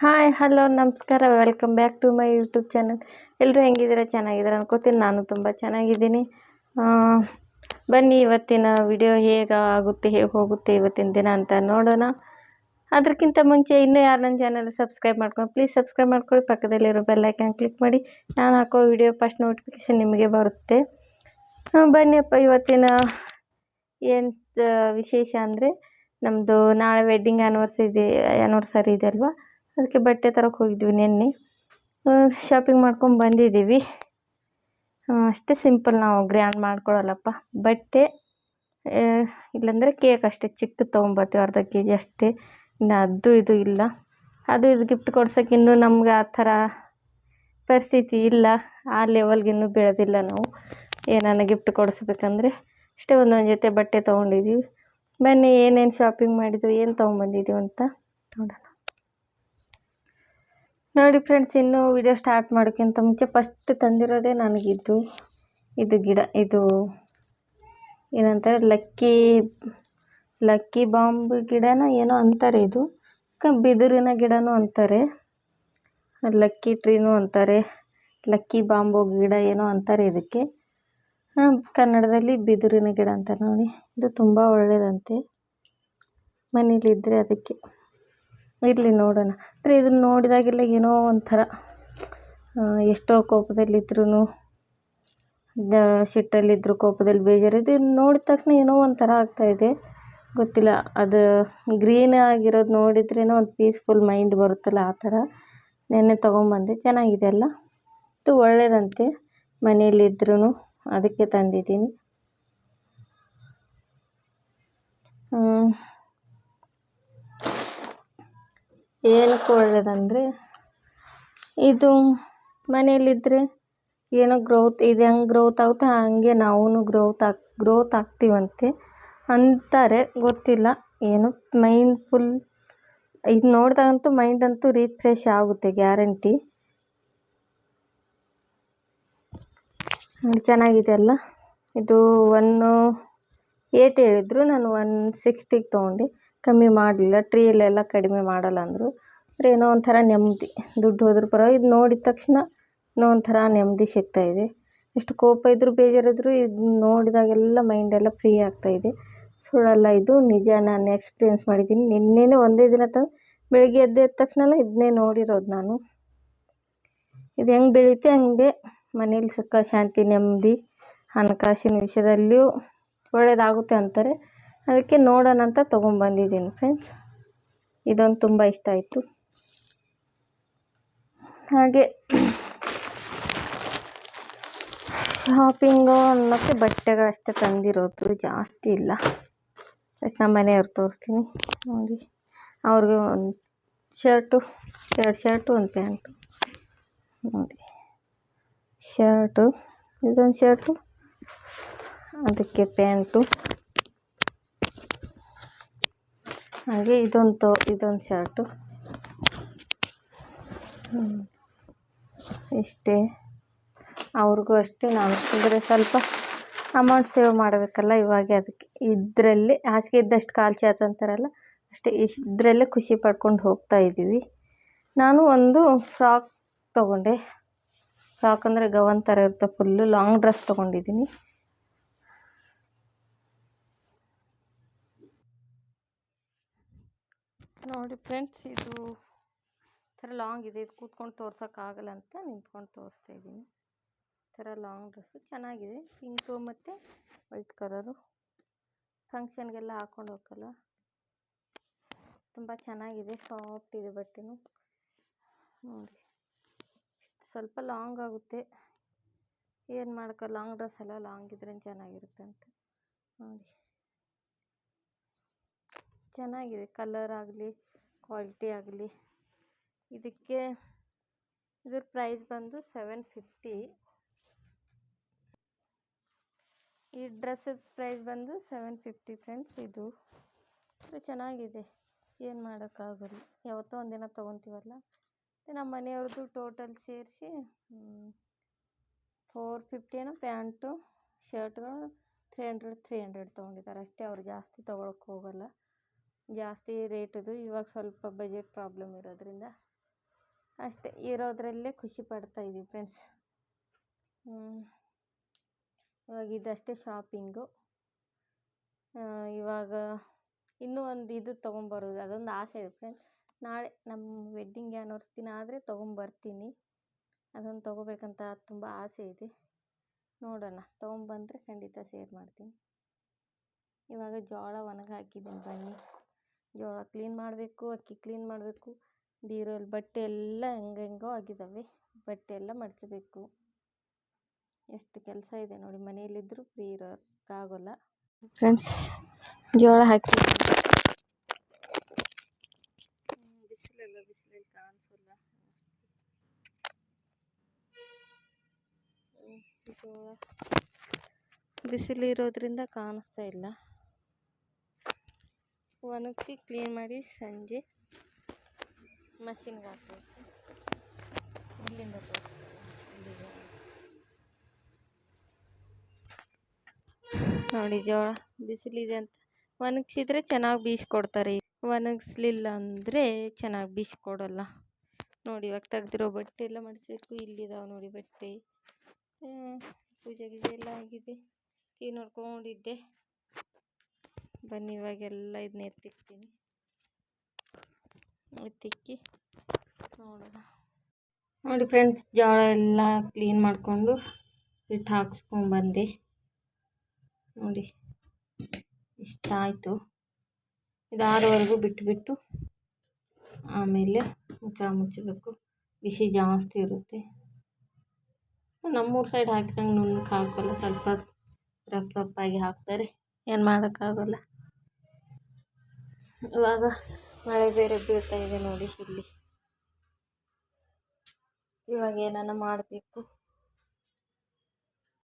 Hi hello ನಮಸ್ಕಾರ. Welcome back to my YouTube channel ಎಲ್ಲರೂ ಹೆಂಗಿದ್ದೀರಾ? ಚೆನ್ನಾಗಿದ್ದೀರಾ ಅನ್ಕೋತೀನಿ. ನಾನು ತುಂಬ ಚೆನ್ನಾಗಿದ್ದೀನಿ. ಬನ್ನಿ, ಇವತ್ತಿನ ವಿಡಿಯೋ ಹೇಗೆ ಆಗುತ್ತೆ, ಹೇಗೆ ಹೋಗುತ್ತೆ ಇವತ್ತಿನ ದಿನ ಅಂತ ನೋಡೋಣ. ಅದಕ್ಕಿಂತ ಮುಂಚೆ ಇನ್ನೂ ಯಾರು ನನ್ನ ಚಾನಲ್ ಸಬ್ಸ್ಕ್ರೈಬ್ ಮಾಡ್ಕೊಂಡು ಪ್ಲೀಸ್ ಸಬ್ಸ್ಕ್ರೈಬ್ ಮಾಡ್ಕೊಳ್ಳಿ. ಪಕ್ಕದಲ್ಲಿರೋ ಬೆಲ್ಲೈಕನ್ ಕ್ಲಿಕ್ ಮಾಡಿ. ನಾನು ಹಾಕೋ ವಿಡಿಯೋ ಫಸ್ಟ್ ನೋಟಿಫಿಕೇಷನ್ ನಿಮಗೆ ಬರುತ್ತೆ. ಬನ್ನಿ ಬನ್ನಿಯಪ್ಪ ಇವತ್ತಿನ ಏನು ವಿಶೇಷ ಅಂದರೆ ನಮ್ಮದು ನಾಳೆ ವೆಡ್ಡಿಂಗ್ ಆ್ಯನಿವರ್ಸರಿ ಇದೆ ಆ್ಯನಿವರ್ಸರಿ ಇದೆ ಅಲ್ವಾ? ಅದಕ್ಕೆ ಬಟ್ಟೆ ತರಕ್ಕೆ ಹೋಗಿದ್ವಿ ನಿನ್ನೆ. ಶಾಪಿಂಗ್ ಮಾಡ್ಕೊಂಡು ಬಂದಿದ್ದೀವಿ. ಅಷ್ಟೇ ಸಿಂಪಲ್ ನಾವು ಗ್ರ್ಯಾಂಡ್ ಮಾಡ್ಕೊಳ್ಳಲ್ಲಪ್ಪ. ಬಟ್ಟೆ ಇಲ್ಲಾಂದರೆ ಕೇಕ್ ಅಷ್ಟೇ ಚಿಕ್ಕದು ತೊಗೊಂಬರ್ತೀವಿ ಅರ್ಧ ಕೆ ಜಿ ಅಷ್ಟೇ. ಇನ್ನು ಅದು ಇದು ಇಲ್ಲ. ಅದು ಇದು ಗಿಫ್ಟ್ ಕೊಡ್ಸೋಕೆ ಇನ್ನೂ ನಮ್ಗೆ ಆ ಥರ ಪರಿಸ್ಥಿತಿ ಇಲ್ಲ. ಆ ಲೆವೆಲ್ಗೆ ಇನ್ನೂ ಬೆಳೆದಿಲ್ಲ ನಾವು. ಏನಾನ ಗಿಫ್ಟ್ ಕೊಡಿಸ್ಬೇಕಂದ್ರೆ ಅಷ್ಟೇ ಒಂದೊಂದು ಜೊತೆ ಬಟ್ಟೆ ತೊಗೊಂಡಿದ್ದೀವಿ. ಬನ್ನಿ, ಏನೇನು ಶಾಪಿಂಗ್ ಮಾಡಿದ್ವಿ, ಏನು ತೊಗೊಂಬಂದಿದ್ದೀವಿ ಅಂತ ನೋಡೋಣ. ನೋಡಿ ಫ್ರೆಂಡ್ಸ್ ಇನ್ನೂ ವಿಡಿಯೋ ಸ್ಟಾರ್ಟ್ ಮಾಡೋಕ್ಕಿಂತ ಮುಂಚೆ ಫಸ್ಟ್ ತಂದಿರೋದೇ ನನಗಿದ್ದು ಇದು ಗಿಡ, ಇದು ಏನಂತಾರೆ, ಲಕ್ಕಿ ಲಕ್ಕಿ ಬಾಂಬ್ ಗಿಡನ ಏನೋ ಅಂತಾರೆ ಇದು. ಬಿದಿರಿನ ಗಿಡನೂ ಅಂತಾರೆ. ಲಕ್ಕಿ ಟ್ರೀನೂ ಅಂತಾರೆ. ಲಕ್ಕಿ ಬಾಂಬು ಗಿಡ ಏನೋ ಅಂತಾರೆ ಇದಕ್ಕೆ. ಕನ್ನಡದಲ್ಲಿ ಬಿದಿರಿನ ಗಿಡ ಅಂತಾರೆ ನೋಡಿ. ಇದು ತುಂಬ ಒಳ್ಳೆಯದಂತೆ ಮನೇಲಿದ್ದರೆ ಅದಕ್ಕೆ. ಇರಲಿ ನೋಡೋಣ. ಅಂದರೆ ಇದನ್ನು ನೋಡಿದಾಗೆಲ್ಲ ಏನೋ ಒಂಥರ ಎಷ್ಟೋ ಕೋಪದಲ್ಲಿದ್ರೂ ಸಿಟ್ಟಲ್ಲಿದ್ದರು ಕೋಪದಲ್ಲಿ ಬೇಜಾರು. ಇದನ್ನ ನೋಡಿದ ತಕ್ಷಣ ಏನೋ ಒಂಥರ ಆಗ್ತಾಯಿದೆ ಗೊತ್ತಿಲ್ಲ, ಅದು ಗ್ರೀನ್ ಆಗಿರೋದು ನೋಡಿದ್ರೇನೋ ಒಂದು ಪೀಸ್ಫುಲ್ ಮೈಂಡ್ ಬರುತ್ತಲ್ಲ ಆ ಥರ. ನೆನ್ನೆ ತೊಗೊಂಬಂದೆ, ಚೆನ್ನಾಗಿದೆ ಅಲ್ಲ? ಇದು ಒಳ್ಳೆಯದಂತೆ ಮನೆಯಲ್ಲಿದ್ರೂ ಅದಕ್ಕೆ ತಂದಿದ್ದೀನಿ. ಏನಕ್ಕೆ ಒಳ್ಳೆಯದಂದ್ರೆ ಇದು ಮನೆಯಲ್ಲಿದ್ದರೆ ಏನೋ ಗ್ರೋತ್ ಇದು ಹೆಂಗೆ ಗ್ರೋತ್ ಆಗುತ್ತೆ ಹಾಗೆ ನಾವೂ ಗ್ರೋತ್ ಆಗಿ ಗ್ರೋತ್ ಆಗ್ತೀವಂತೆ ಅಂತಾರೆ. ಗೊತ್ತಿಲ್ಲ, ಏನು ಮೈಂಡ್ ಫುಲ್ ಇದು ನೋಡಿದಾಗಂತೂ ಅಂತೂ ರಿಫ್ರೆಶ್ ಆಗುತ್ತೆ ಗ್ಯಾರಂಟಿ ಚೆನ್ನಾಗಿದೆ ಅಲ್ಲ? ಇದು ಒನ್ನು ಏಟ್ ಹೇಳಿದ್ರು, ನಾನು ಒನ್ ಸಿಕ್ಸ್ಟಿಗೆ ತೊಗೊಂಡೆ. ಕಮ್ಮಿ ಮಾಡಲಿಲ್ಲ ಟ್ರೀಲೆಲ್ಲ ಕಡಿಮೆ ಮಾಡಲ್ಲ ಅಂದರು. ಆದರೆ ಏನೋ ಒಂಥರ ನೆಮ್ಮದಿ, ದುಡ್ಡು ಹೋದ್ರೂ ಪರವಾಗಿಲ್ಲ. ಇದು ನೋಡಿದ ತಕ್ಷಣ ಏನೋ ಒಂಥರ ನೆಮ್ಮದಿ ಸಿಗ್ತಾಯಿದೆ ಎಷ್ಟು ಕೋಪ ಇದ್ದರೂ ಬೇಜಾರಿದ್ರು ಇದು ನೋಡಿದಾಗೆಲ್ಲ ಮೈಂಡೆಲ್ಲ ಫ್ರೀ ಆಗ್ತಾಯಿದೆ ಸುಳ್ಳಲ್ಲ ಇದು, ನಿಜ ನಾನು ಎಕ್ಸ್ಪೀರಿಯೆನ್ಸ್ ಮಾಡಿದ್ದೀನಿ. ನಿನ್ನೆನೇ ಒಂದೇ ದಿನ ತಂದು ಬೆಳಗ್ಗೆ ಎದ್ದ ತಕ್ಷಣ ಇದನ್ನೇ ನೋಡಿರೋದು ನಾನು. ಇದು ಹೆಂಗೆ ಬೆಳೆಯುತ್ತೆ ಹಂಗೆ ಮನೇಲಿ ಸುಖ, ಶಾಂತಿ, ನೆಮ್ಮದಿ, ಹಣಕಾಸಿನ ವಿಷಯದಲ್ಲಿಯೂ ಒಳ್ಳೆಯದಾಗುತ್ತೆ ಅಂತಾರೆ. ಅದಕ್ಕೆ ನೋಡೋಣ ಅಂತ ತೊಗೊಂಬಂದಿದ್ದೀನಿ ಫ್ರೆಂಡ್ಸ್ ಇದೊಂದು ತುಂಬ ಇಷ್ಟ ಆಯಿತು. ಹಾಗೆ ಶಾಪಿಂಗು ಅನ್ನೋಕ್ಕೆ ಬಟ್ಟೆಗಳಷ್ಟೇ ತಂದಿರೋದು, ಜಾಸ್ತಿ ಇಲ್ಲ. ಫಸ್ಟ್ ನಮ್ಮ ಮನೆಯವ್ರು ತೋರಿಸ್ತೀನಿ. ನೋಡಿ, ಅವ್ರಿಗೆ ಒಂದು ಶರ್ಟು, ಎರಡು ಶರ್ಟು, ಒಂದು ಪ್ಯಾಂಟು. ನೋಡಿ, ಶರ್ಟು, ಇದೊಂದು ಶರ್ಟು, ಅದಕ್ಕೆ ಪ್ಯಾಂಟು. ಹಾಗೆ ಇದೊಂದು ತೊ ಇದೊಂದು ಶರ್ಟು. ಇಷ್ಟೇ. ಅವ್ರಿಗೂ ಅಷ್ಟೇ ನಾನು. ಅಂದರೆ ಸ್ವಲ್ಪ ಅಮೌಂಟ್ ಸೇವ್ ಮಾಡಬೇಕಲ್ಲ ಇವಾಗೆ ಅದಕ್ಕೆ. ಇದರಲ್ಲಿ ಹಾಸಿಗೆ ಇದ್ದಷ್ಟು ಕಾಲು ಚಾಚು ಅಂತಾರಲ್ಲ, ಅಷ್ಟೇ. ಇಷ್ಟರಲ್ಲೇ ಖುಷಿ ಪಡ್ಕೊಂಡು ಹೋಗ್ತಾ ಇದ್ದೀವಿ ನಾನು ಒಂದು ಫ್ರಾಕ್ ತೊಗೊಂಡೆ. ಫ್ರಾಕ್ ಅಂದರೆ ಗವನ್ ಥರ ಇರುತ್ತೆ ಫುಲ್ಲು ಲಾಂಗ್ ಡ್ರೆಸ್ ತೊಗೊಂಡಿದ್ದೀನಿ. ನೋಡಿ ಫ್ರೆಂಡ್ಸ್, ಇದು ಥರ ಲಾಂಗ್ ಇದೆ. ಇದು ಕೂತ್ಕೊಂಡು ತೋರ್ಸೋಕ್ಕಾಗಲ್ಲ ಅಂತ ನಿಂತ್ಕೊಂಡು ತೋರಿಸ್ತಾ ಇದ್ದೀನಿ. ಥರ ಲಾಂಗ್ ಡ್ರೆಸ್ಸು ಚೆನ್ನಾಗಿದೆ. ಪಿಂಕು ಮತ್ತು ವೈಟ್ ಕಲರು. ಫಂಕ್ಷನ್ಗೆಲ್ಲ ಹಾಕ್ಕೊಂಡು ಹೋಗಲ್ಲ. ತುಂಬ ಚೆನ್ನಾಗಿದೆ, ಸಾಫ್ಟ್ ಇದೆ ಬಟ್ಟೆನು. ನೋಡಿ ಸ್ವಲ್ಪ ಲಾಂಗ್ ಆಗುತ್ತೆ. ಏನು ಮಾಡೋಕ್ಕೆ, ಲಾಂಗ್ ಡ್ರೆಸ್ ಎಲ್ಲ ಲಾಂಗ್ ಇದ್ರೆ ಚೆನ್ನಾಗಿರುತ್ತೆ ಅಂತ. ನೋಡಿ. ಚೆನ್ನಾಗಿದೆ ಕಲರ್ ಆಗಲಿ ಕ್ವಾಲಿಟಿ ಆಗಲಿ. ಇದಕ್ಕೆ ಇದ್ರ ಪ್ರೈಸ್ ಬಂದು ಸೆವೆನ್ ಫಿಫ್ಟಿ ಈ ಡ್ರೆಸ್ಸದ ಪ್ರೈಸ್ ಬಂದು ಸೆವೆನ್ ಫಿಫ್ಟಿ ಫ್ರೆಂಡ್ಸ್ ಇದು. ಚೆನ್ನಾಗಿದೆ. ಏನು ಮಾಡೋಕ್ಕಾಗಲ್ಲ. ಯಾವತ್ತೋ ಒಂದಿನ ತೊಗೊತೀವಲ್ಲ? ನಮ್ಮ ಮನೆಯವ್ರದ್ದು ಟೋಟಲ್ ಸೇರಿಸಿ ಫೋರ್ ಫಿಫ್ಟಿನೋ ಪ್ಯಾಂಟು ಶರ್ಟ್ಗಳು ತ್ರೀ ಹಂಡ್ರೆಡ್ ತ್ರೀ ಹಂಡ್ರೆಡ್ ತೊಗೊಂಡಿದ್ದಾರೆ. ಅಷ್ಟೇ ಅವ್ರು ಜಾಸ್ತಿ ತೊಗೊಳಕ್ಕೆ ಹೋಗಲ್ಲ. ಜಾಸ್ತಿ ರೇಟಿದು ಇವಾಗ ಸ್ವಲ್ಪ ಬಜೆಟ್ ಪ್ರಾಬ್ಲಮ್ ಇರೋದ್ರಿಂದ ಅಷ್ಟೇ, ಇರೋದ್ರಲ್ಲೇ ಖುಷಿ ಪಡ್ತಾ ಇದ್ದೀವಿ ಫ್ರೆಂಡ್ಸ್ ಇವಾಗ ಇದಷ್ಟೇ ಶಾಪಿಂಗು ಇವಾಗ ಇನ್ನೂ ಒಂದು ಇದು ತೊಗೊಂಬರೋದು, ಅದೊಂದು ಆಸೆ ಇದೆ ಫ್ರೆಂಡ್ಸ್ ನಾಳೆ ನಮ್ಮ ವೆಡ್ಡಿಂಗ್ ಆ್ಯನಿವರ್ಸ್ ದಿನ ಆದರೆ ತೊಗೊಂಬರ್ತೀನಿ. ಅದೊಂದು ತೊಗೋಬೇಕಂತ ತುಂಬ ಆಸೆ ಇದೆ. ನೋಡೋಣ, ತೊಗೊಂಬಂದರೆ ಖಂಡಿತ ಸೇರ್ ಮಾಡ್ತೀನಿ. ಇವಾಗ ಜೋಳ ಒಣಗಿ ಹಾಕಿದ್ದೀನಿ ಬನ್ನಿ. ಜೋಳ ಕ್ಲೀನ್ ಮಾಡಬೇಕು ಅಕ್ಕಿ ಕ್ಲೀನ್ ಮಾಡಬೇಕು. ಬೀರಲ್ಲಿ ಬಟ್ಟೆ ಎಲ್ಲ ಹೆಂಗೆಂಗೋ ಆಗಿದ್ದಾವೆ ಬಟ್ಟೆ ಎಲ್ಲ ಮಡಚಬೇಕು. ಎಷ್ಟು ಕೆಲಸ ಇದೆ ನೋಡಿ ಮನೆಯಲ್ಲಿದ್ದರೂ ಫ್ರೀ ಇರೋಕ್ಕಾಗೋಲ್ಲ. ಫ್ರೆಂಡ್ಸ್ ಜೋಳ ಹಾಕಿ. ಬಿಸಿಲೆಲ್ಲ ಬಿಸಿಲಲ್ಲಿ ಕಾಣಿಸಲ್ಲ. ಜೋಳ. ಬಿಸಿಲು ಇರೋದ್ರಿಂದ ಕಾಣಿಸ್ತಾ ಇಲ್ಲ. ಒಣಗಿಸಿ ಕ್ಲೀನ್ ಮಾಡಿ ಸಂಜೆ ಮಷಿನ್ಗೆ ಹಾಕಬೇಕು ಇಲ್ಲಿಂದ ನೋಡಿ ಜೋಳ ಬಿಸಿಲಿದೆ ಅಂತ. ಒಣಗಿಸಿದ್ರೆ ಚೆನ್ನಾಗಿ ಬೀಸ್ಕೊಡ್ತಾರೆ. ಒಣಗಿಸ್ಲಿಲ್ಲ ಅಂದರೆ ಚೆನ್ನಾಗಿ ಬೀಸ್ಕೊಡಲ್ಲ. ನೋಡಿ ಇವಾಗ ತೆಗ್ದಿರೋ ಬಟ್ಟೆ ಎಲ್ಲ ಮಾಡಿಸ್ಬೇಕು ಇಲ್ಲಿದಾವೆ ನೋಡಿ ಬಟ್ಟೆ. ಪೂಜೆ ಗೀಜೆ ಎಲ್ಲ ಆಗಿದೆ. ಟೀ ನೋಡ್ಕೊಂಡಿದ್ದೆ. ಬನ್ನಿ, ಇವಾಗೆಲ್ಲ ಇದನ್ನ ಎತ್ತಿಕ್ತೀನಿ. ಎತ್ತಿಕ್ಕಿ ನೋಡೋಣ. ನೋಡಿ ಫ್ರೆಂಡ್ಸ್, ಜೋಳ ಎಲ್ಲ ಕ್ಲೀನ್ ಮಾಡಿಕೊಂಡು ಹಿಟ್ಟು ಹಾಕ್ಸ್ಕೊಂಬಂದು ನೋಡಿ, ಇಷ್ಟ ಆಯಿತು. ಇದು ಆರುವರೆಗೂ ಬಿಟ್ಬಿಟ್ಟು ಆಮೇಲೆ ಮುಚ್ಚಳ ಮುಚ್ಚಬೇಕು. ಬಿಸಿ ಜಾಸ್ತಿ ಇರುತ್ತೆ. ನಮ್ಮೂರ ಸೈಡ್ ಹಾಕಿದಂಗೆ ನುಣ್ಣಕ್ಕೆ ಹಾಕೋಲ್ಲ. ಸ್ವಲ್ಪ ರಫ್ ರಫ್ ಆಗಿ ಹಾಕ್ತಾರೆ. ಏನು ಮಾಡೋಕ್ಕಾಗಲ್ಲ. ಇವಾಗ ಮಳೆ ಬೇರೆ ಬೀಳ್ತಾ ಇದೆ ನೋಡಿ ಇಲ್ಲಿ. ಇವಾಗ ಏನಾನ ಮಾಡಬೇಕು?